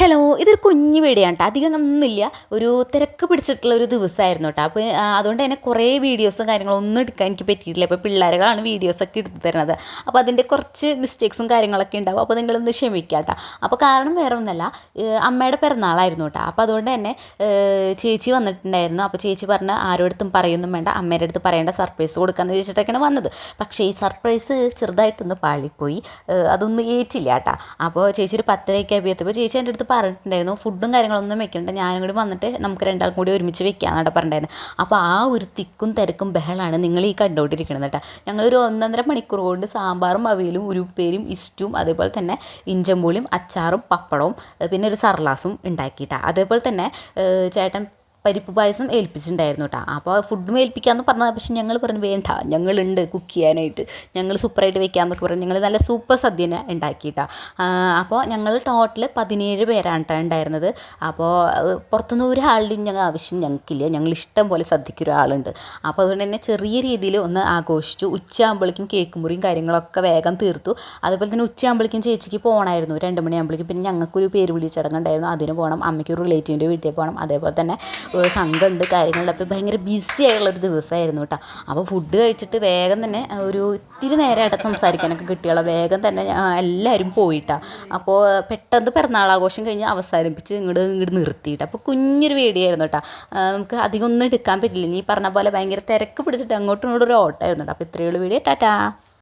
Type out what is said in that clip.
Hello ഇതൊരു കുഞ്ഞു video ആണ് കേട്ടോ അധികം ഒന്നുമില്ല. ഒരു തിരക്ക് പിടിച്ചിട്ടുള്ള ഒരു ദിവസമായിരുന്നു കേട്ടോ അപ്പോൾ അതുകൊണ്ട് തന്നെ കുറേ വീഡിയോസും കാര്യങ്ങളും ഒന്നും എടുക്കാൻ എനിക്ക് പറ്റിയിട്ടില്ല. ഇപ്പോൾ പിള്ളേരുകളാണ് വീഡിയോസൊക്കെ എടുത്ത് തരുന്നത്. അപ്പോൾ അതിന്റെ കുറച്ച് മിസ്റ്റേക്സും കാര്യങ്ങളൊക്കെ ഉണ്ടാവും. അപ്പോൾ നിങ്ങളൊന്ന് ക്ഷമിക്കുക കേട്ടോ അപ്പോൾ കാരണം വേറെ ഒന്നല്ല. അമ്മയുടെ പിറന്നാളായിരുന്നു കേട്ടോ അപ്പോൾ അതുകൊണ്ട് തന്നെ ചേച്ചി വന്നിട്ടുണ്ടായിരുന്നു. അപ്പോൾ ചേച്ചി പറഞ്ഞ ആരോടത്തും പറയൊന്നും വേണ്ട. അമ്മയുടെ അടുത്ത് പറയേണ്ട സർപ്രൈസ് കൊടുക്കാമെന്ന് വെച്ചിട്ടൊക്കെയാണ് വന്നത്. പക്ഷേ ഈ സർപ്രൈസ് ചെറുതായിട്ടൊന്ന് പാളിപ്പോയി. അതൊന്നും ഏറ്റില്ല കേട്ടോ അപ്പോൾ ചേച്ചി ഒരു പത്തരയ്ക്ക് അഭിയത്തപ്പോൾ ചേച്ചി എന്റെ അടുത്ത് പറഞ്ഞിട്ടുണ്ടായിരുന്നു. ഫുഡും കാര്യങ്ങളൊന്നും വെക്കണ്ട. ഞാനും കൂടി വന്നിട്ട് നമുക്ക് രണ്ടാൾക്കും കൂടി ഒരുമിച്ച് വെക്കാമെന്നാണ് പറഞ്ഞിട്ടുണ്ടായിരുന്നു. അപ്പോൾ ആ ഒരു തിക്കും തിരക്കും ബഹളാണ് നിങ്ങൾ ഈ കണ്ടുകൊണ്ടിരിക്കുന്നത് കേട്ടോ. ഞങ്ങളൊരു ഒന്നൊന്നര മണിക്കൂർ കൊണ്ട് സാമ്പാറും അവിയലും ഉരുപ്പേരും ഇസ്റ്റും അതേപോലെ തന്നെ ഇഞ്ചമ്പൂളിയും അച്ചാറും പപ്പടവും പിന്നെ ഒരു സർലാസും ഉണ്ടാക്കിയിട്ടാണ് അതേപോലെ തന്നെ ചേട്ടൻ പരിപ്പ് പായസം ഏൽപ്പിച്ചിട്ടുണ്ടായിരുന്നു കേട്ടോ അപ്പോൾ ഫുഡും ഏൽപ്പിക്കാമെന്ന് പറഞ്ഞത് പക്ഷേ ഞങ്ങൾ പറഞ്ഞു വേണ്ട ഞങ്ങളുണ്ട് കുക്ക് ചെയ്യാനായിട്ട്. ഞങ്ങൾ സൂപ്പറായിട്ട് വെക്കാമെന്നൊക്കെ പറഞ്ഞു. ഞങ്ങൾ നല്ല സൂപ്പർ സദ്യനെ ഉണ്ടാക്കിയിട്ടാണ് അപ്പോൾ ഞങ്ങൾ ടോട്ടൽ പതിനേഴ് പേരാണ് കേട്ടോ ഉണ്ടായിരുന്നത്. അപ്പോൾ പുറത്തുനിന്ന് ഒരാളുടെയും ഞങ്ങൾ ആവശ്യം ഞങ്ങൾക്കില്ല. ഞങ്ങൾ ഇഷ്ടം പോലെ സദ്യയ്ക്ക് ഒരാളുണ്ട്. അപ്പോൾ അതുകൊണ്ട് തന്നെ ചെറിയ രീതിയിൽ ഒന്ന് ആഘോഷിച്ചു. ഉച്ചയാകുമ്പോഴേക്കും കേക്ക് മുറിയും കാര്യങ്ങളൊക്കെ വേഗം തീർത്തു. അതുപോലെ തന്നെ ഉച്ചയാകുമ്പോഴേക്കും ചേച്ചിക്ക് പോകണമായിരുന്നു രണ്ട് മണിയാകുമ്പോഴേക്കും പിന്നെ ഞങ്ങൾക്കൊരു പേര് വിളിച്ചടങ്ങുണ്ടായിരുന്നു അതിന് പോകണം അമ്മയ്ക്ക് ഒരു റിലേറ്റീവിന്റെ വീട്ടിൽ പോകണം അതേപോലെ തന്നെ സംഘമുണ്ട് കാര്യങ്ങളുണ്ട്. അപ്പോൾ ഭയങ്കര ബിസി ആയിട്ടുള്ളൊരു ദിവസമായിരുന്നു കേട്ടോ. അപ്പോൾ ഫുഡ് കഴിച്ചിട്ട് വേഗം തന്നെ ഒരു ഇത്തിരി നേരമായിട്ട് സംസാരിക്കാനൊക്കെ കിട്ടിയുള്ള വേഗം തന്നെ എല്ലാവരും പോയിട്ടാണ് അപ്പോൾ പെട്ടെന്ന് പിറന്നാളാഘോഷം കഴിഞ്ഞ് അവസാനിപ്പിച്ച് ഇങ്ങോട്ട് ഇങ്ങോട്ട് നിർത്തിയിട്ട്. അപ്പോൾ കുഞ്ഞൊരു വീടിയായിരുന്നു കേട്ടോ. നമുക്ക് അധികം ഒന്നും എടുക്കാൻ പറ്റില്ല. ഈ പറഞ്ഞ പോലെ ഭയങ്കര തിരക്ക് പിടിച്ചിട്ട് അങ്ങോട്ടും ഇങ്ങോട്ടും ഒരു ഓട്ടമായിരുന്നു കേട്ടോ. അപ്പോൾ ഇത്രയുള്ള വീഡിയോ. ടാറ്റാ.